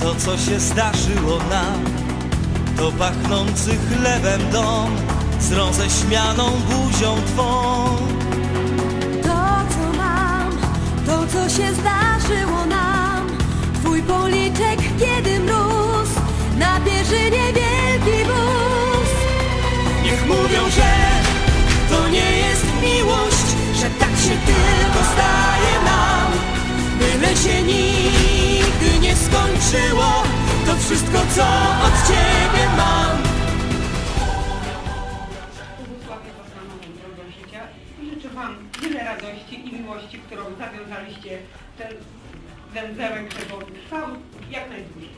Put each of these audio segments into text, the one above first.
to co się zdarzyło nam To pachnący chlebem dom Z roześmianą buzią twą To, co mam, to, co się zdarzyło nam. Twój policzek, kiedy mróz, na pierzynie wielki wóz. Niech mówią, że To wszystko co od ciebie mam Błogosławię życia i życzę Wam wiele radości i miłości, którą zawiązaliście ten węzełek, żeby on trwał jak najdłużej.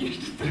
їздити.